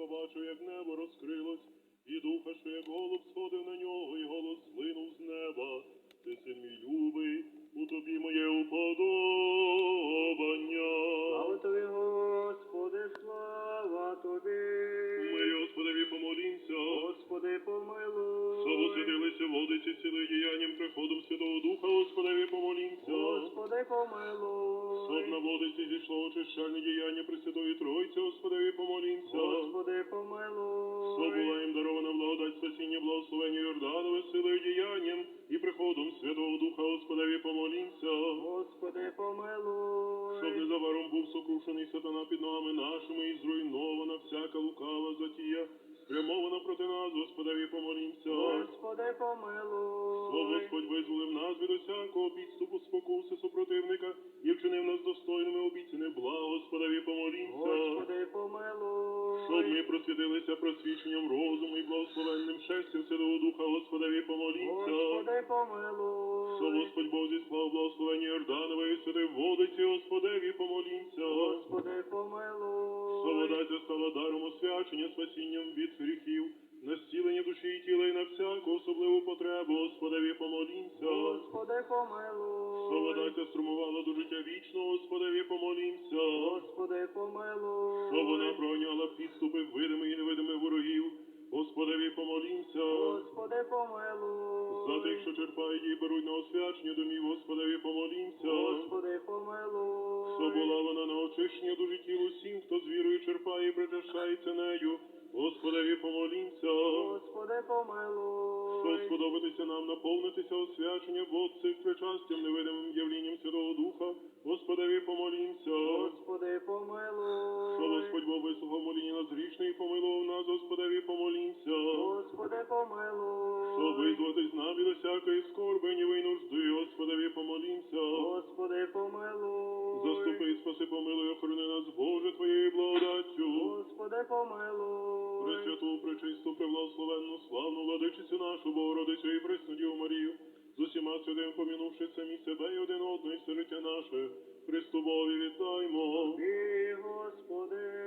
побачив, як небо розкрилось, і духа, що як голуб сходив на нього, Господи, помилуй. Соб на водиці зійшло очищальне діяння Пресвятої Тройці, Господеві помолімся. Господи, помилуй. Соб була їм дарована благодать спасіння, благословення Йорданове силою діянням і приходом Святого Духа, Господеві помолімся. Господи, помилуй. Щоб незабаром був сокрушений сатана під ногами нашими і зруйнована всяка лукава затія, спрямована проти нас, Господеві помолімся. Господи, помилуй. О, Господь визволив нас від усякого підступу спокуси супротивника і вчинив нас достойними обіцяни блага, Господеві помолімся. Господи, помилуй. Щоб ми просвітилися просвіченням розуму і благословенним щастям Святого Духа, Господеві помолімся. Господи, помилуй. Що Господь Бог зіслав благословення Йорданової святої водиці, Господеві помолімся. Господи, помилуй. Вода стала даром освячення спасінням від гріхів, на зцілення душі і тіла і на всяку особливу потребу, Господеві помолімся. Господи, помилуй. Вода струмувала до життя вічного, Господеві помолімся. Господи, помилуй. Що вона проганяла підступи видимих і невидимих ворогів, Господеві помолімся. Господи, помилуй. За тих, що черпають і беруть на освячення домів, черпає нею, Господеві помолімся. Господи, помилуй. Що сподобатися нам наповнитися освячення вод цих причастям невидимим явлінням Святого Духа, Господеві помолімся. Господи, помилуй. Що Господь Бог вислухав моління нас грішне і помилував нас, Господеві помолімся. Господи, помилуй. Що визватись нам від усякої скорби, ніви й нужди, Господеві помолімся. Помилуй. Пресвяту, пречисту, превласловенну, славну владичицю нашу, Богородицю і присудів Марію, з усіма святим помінувши самі себе і один одного, і все життя наше, Христу Богові вітаймо. Ти, Господи.